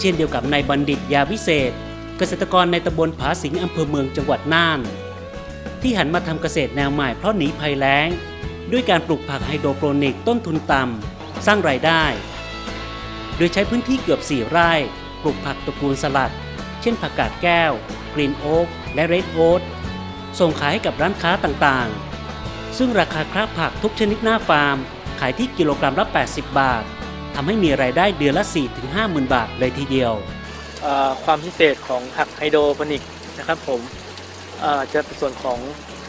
เช่นเดียวกับนายบัณฑิตยาวิเศษ เกษตรกรในตำบลผาสิงอำเภอเมืองจังหวัดน่าน ที่หันมาทำเกษตรแนวใหม่เพราะหนีภัยแล้ง ด้วยการปลูกผักไฮโดรโปรนิกต้นทุนต่ำสร้างรายได้ โดยใช้พื้นที่เกือบ 4 ไร่ ปลูกผักตระกูลสลัด เช่นผักกาดแก้ว กรีนโอ๊กและเรดโอ๊ตส่งขายให้กับร้านค้าต่างๆ ซึ่งราคาคราผักทุกชนิดหน้าฟาร์ม ขายที่กิโลกรัมละ 80 บาท ทำให้มีรายได้เดือนละ 4-5หมื่นบาทเลยทีเดียว เอ่อความพิเศษของผักไฮโดรโปนิกนะครับผมเอ่อจะเป็นส่วนของ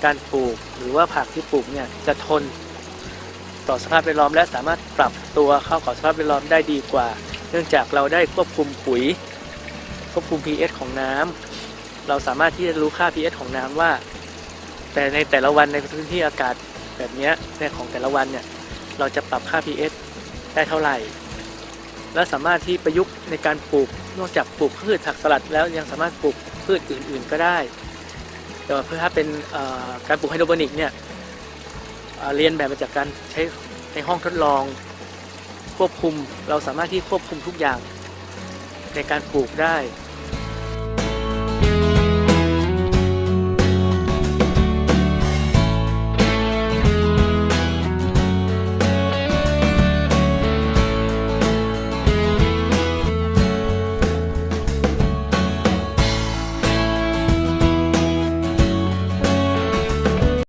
การปลูก หรือว่าผักที่ปลูกเนี่ยจะทนต่อสภาพแวดล้อมและสามารถปรับตัวเข้ากับสภาพแวดล้อมได้ดีกว่า เนื่องจากเราได้ควบคุมปุ๋ย ควบคุม pH ของน้ำเราสามารถที่จะรู้ค่า pH ของน้ำว่า แต่ในแต่ละวันในพื้นที่อากาศแบบเนี้ยในของแต่ละวันเนี่ยเราจะปรับค่า pH ได้เท่าไหร่ และสามารถที่ประยุกต์ในการปลูกนอกจากปลูกพืชผักสลัดแล้วยังสามารถปลูกพืชอื่น ๆ ก็ได้ แต่ว่าถ้าเป็นการปลูกไฮโดรโปนิกเนี่ยเรียนแบบมาจากการใช้ในห้องทดลอง ควบคุมเราสามารถที่ควบคุมทุกอย่างในการปลูกได้